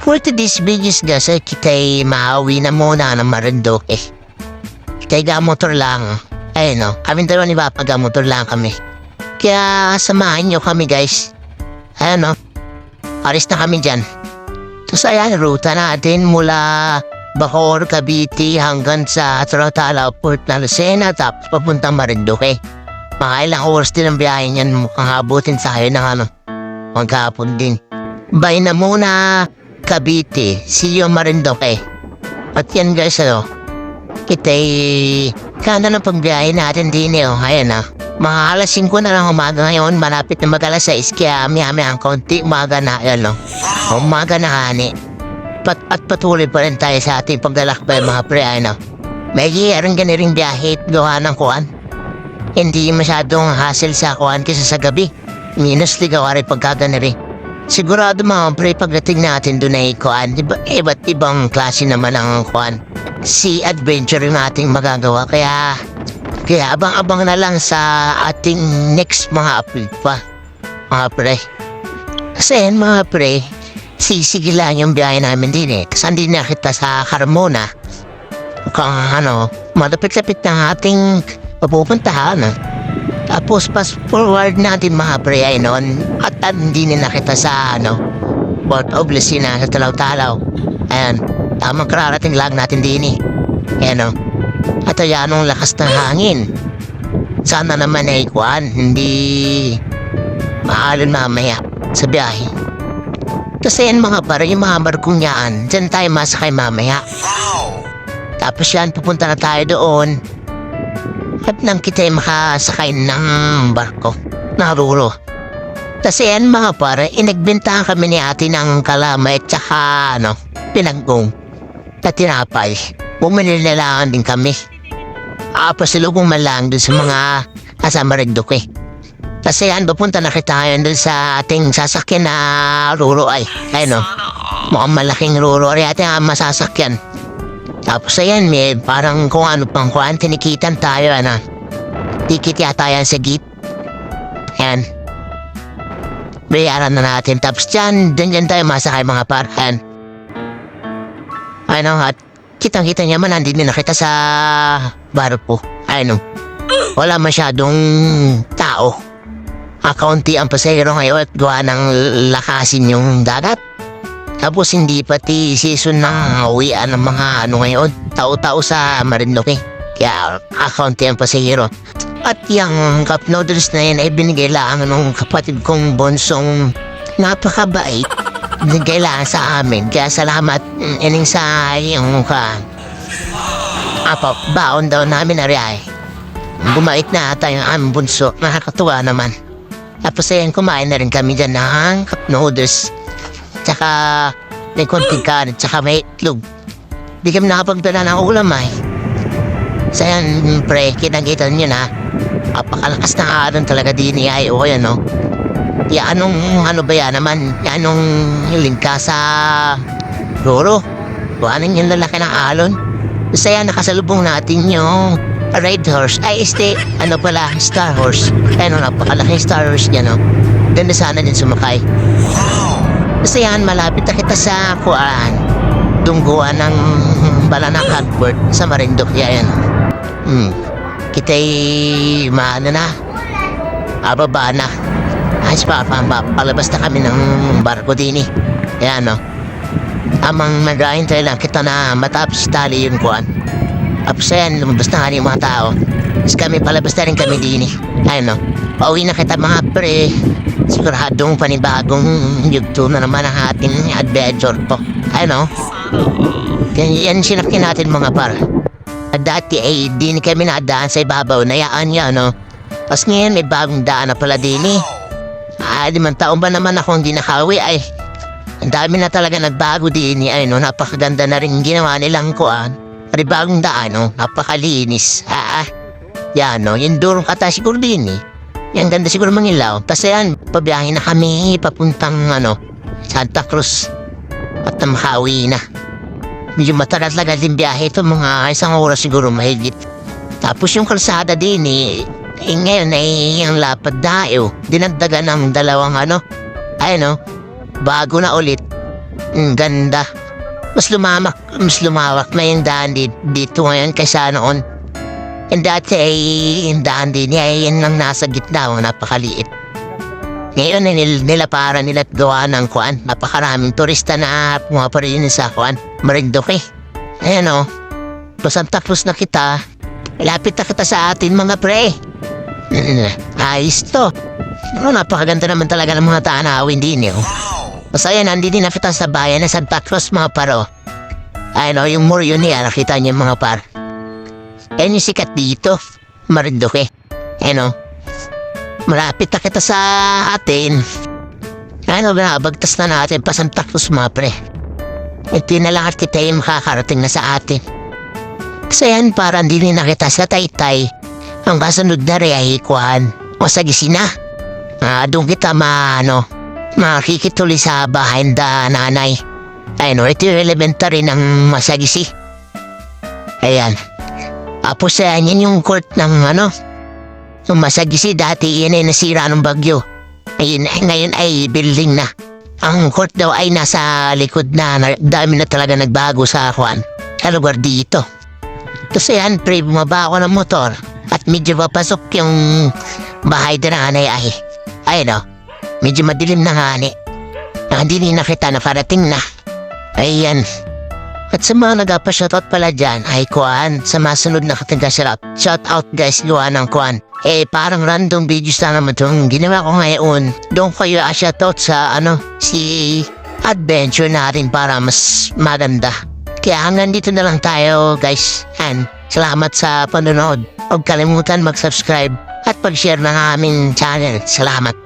For today's videos guys, ay kita'y maawi na muna ng Marinduque. Kita'y gamotor lang. Ayun no, kami dalawa ni Papa gamotor lang kami. Kaya samahan nyo kami guys. Ayun no, alis na kami dyan. Tapos ayan, ruta natin mula Bacoor, Cavite hanggang sa Trotala, Port na Lucena, tapos papuntang Marinduque. Mga ilang oras din ang biyahe niyan, mukhang abutin sa akin ng ano, maghapon din. Bay na muna, Cavite, see you Marinduque. At yan guys, ano, kita'y kanda ng pagbiyahe natin din eh, oh, ayan ah. Mga alas 5 na lang umaga ngayon, malapit na mag alas 6, kaya miyami ang konti umaga na, ayan no. Umaga na hani. Pat at patuloy pa rin tayo sa ating paglalakbay mga pre, ano. Medyo rin ganiring biyahe at gawa ng kuwan. Hindi masyadong hassle sa kuwan kaysa sa gabi. Minus ligaw rin pagkaganari. Sigurado mga pre pagdating natin doon ay kuwan. Iba, iba't ibang klase naman ang kuwan. Si adventure yung ating magagawa kaya kaya abang-abang na lang sa ating next mga upload pa. Mga pre. Kasi yan mga pre, sisige lang yung biyahe namin din eh. Kasi hindi na kita sa Carmona. Mukhang ano, malapit-lapit na ating papupuntahan. ah. Tapos fast forward natin mga pre ay noon at hindi na nakita sa ano, Port of Lucena sa Talaw-Talaw. Ayan, tamang kararating lang natin din eh. Ayan o. At ayan ang lakas ng hangin. Sana naman ay kuan, hindi maalon mamaya sa biyahe. Kasi yan mga para yung mga barkong yan, dyan tayo masakay mamaya. Tapos yan, pupunta na tayo doon. At nang kita makasakay ng barko, naruro. Kasi yan mga para, inagbentahan kami ni ate ng kalamay at saka ano, pinagong. Na tinapay. Bumili na lang din kami. Ah, pasilubong man lang dun sa mga kasama rin eh. Kasi yan, pupunta na kita ngayon dun sa ating sasakyan na ruro ay. Ayun no, mukhang malaking ruro ay ating ah, masasakyan. Tapos ayan, may parang kung ano pang kuhan, tinikitan tayo, ano. Tikit yata yan sa gate. Ayan. Bayaran na natin. Tapos dyan, dyan dyan tayo masakay mga parhan. Ano, at kitang-kita niya man, nandito na kita sa barpo. Ano, wala masyadong tao. Akaunti ang pasahero ngayon at gawa ng lakasin yung dagat. Tapos hindi pati season ng uwian ng mga ano ngayon. Tao-tao sa Marinduque. Kaya akaunti ang pasahero. At yung cup noodles na yan ay binigay lang ng kapatid kong bonsong napakabait. Binigay lang sa amin. Kaya salamat mm, ining sa yung ka. Apo, baon daw namin na riyay. Bumait na ata yung aming bunso. Nakakatuwa naman. Tapos ayan, kumain na rin kami dyan ng cup noodles. Tsaka may konting kanin, tsaka may itlog. Di kami nakapagdala ng ulam ay. So yan, pre, kinagita nyo na. Apakalakas na aron talaga din ni ay o yan, no? Ya, anong, ano ba yan naman? Ya, anong lingka sa Roro? Buwanan yung lalaki ng alon? Basta yan, nakasalubong natin yung Red Horse. Ay, este, ano pala, Star Horse. Ano, napakalaking Star Horse niya, no? Ganda sana din sumakay. Basta yan, malapit na kita sa kuan. Dungguan ng Balanak Harbor sa Marinduque yan. Hmm. Kita'y maano na. Ababa na. Ayos pa, pa, pa, palabas na kami ng barko din eh. Yan no. Amang madrahin tayo lang kita na matapos tali yung kuan. Tapos ayan, lumabas na nga yung mga tao. Tapos kami palabas na rin kami din eh. Ayun no. Pauwi na kita mga pre. Siguradong panibagong yugto na naman ang ating adventure po. Ayun no. Yan, yan sinakyan natin mga par. At dati ay di ni kami nadaan sa ibabaw na yaan niya no. Tapos ngayon may bagong daan na pala din eh. Ah, limang taon ba naman ako hindi nakawi ay. Ang dami na talaga nagbago din eh. Ay no, napakaganda na rin ginawa nilang kuan. Pari bagong daan no, napakalinis. Ah, ah. Yan no, yung durong kata siguro din eh. Yan ganda siguro mangilaw. Tapos yan, pabiyahin na kami papuntang ano, Santa Cruz. At na makawi na. Medyo matagal talaga din biyahe ito, mga isang oras siguro mahigit. Tapos yung kalsada din eh, eh ngayon ay yung lapad dayo. Dinagdagan ng dalawang ano, ay no, bago na ulit. Ang ganda. Mas lumamak, mas lumawak na yung daan di- dito ngayon kaysa noon. Yung dati ay yung daan din niya ay yan lang nasa gitna, oh, napakaliit. Ngayon ay nil, nilapara nila at gawa ng kuan. Napakaraming turista na pumaparin sa kuan. Marinduque. Ayan o. Basta tapos na kita. Lapit na kita sa atin mga pre. Mm, Ayos to. Ano, napakaganda naman talaga ng mga tanawin din eh. oh. Basta yan, nandito na kita sa bayan na Santa Cruz mga paro. Ayun o, yung muryo niya, nakita niyo mga par. Yan yung sikat dito. Marinduque. Ayun o. Malapit na kita sa atin. Ano ba, bagtas na natin pa Santa Cruz mga pre. Ito na lang at kita yung makakarating na sa atin. Kasi yan parang hindi na kita sa taytay. Ang kasunod na rin ay kuhan. O sa gisina. Ah, doon kita maano. Makikituloy sa bahay da nanay. Ayun o, ito yung elementary ng masagisi. Ayan. Tapos yan, yan yung court ng ano, yung masagisi dati yan ay nasira ng bagyo. Ayun, ngayon ay building na. Ang court daw ay nasa likod na, dami na talaga nagbago sa kwan. Sa lugar dito. Kasi yan, pre, bumaba ako ng motor. At medyo papasok yung bahay na nanay ay. Ayun o, medyo madilim na nga ni. Na hindi ni nakita na parating na. Ayan. At sa mga nagpa-shoutout pala dyan ay kuan sa masunod na katiga shoutout. Shoutout guys gawa ng kuan. Eh parang random videos na naman itong ginawa ko ngayon. Doon kayo a shoutout sa ano si adventure natin para mas maganda. Kaya hanggang dito na lang tayo guys. And salamat sa panonood. Huwag kalimutan mag-subscribe at pag-share ng aming channel. Salamat.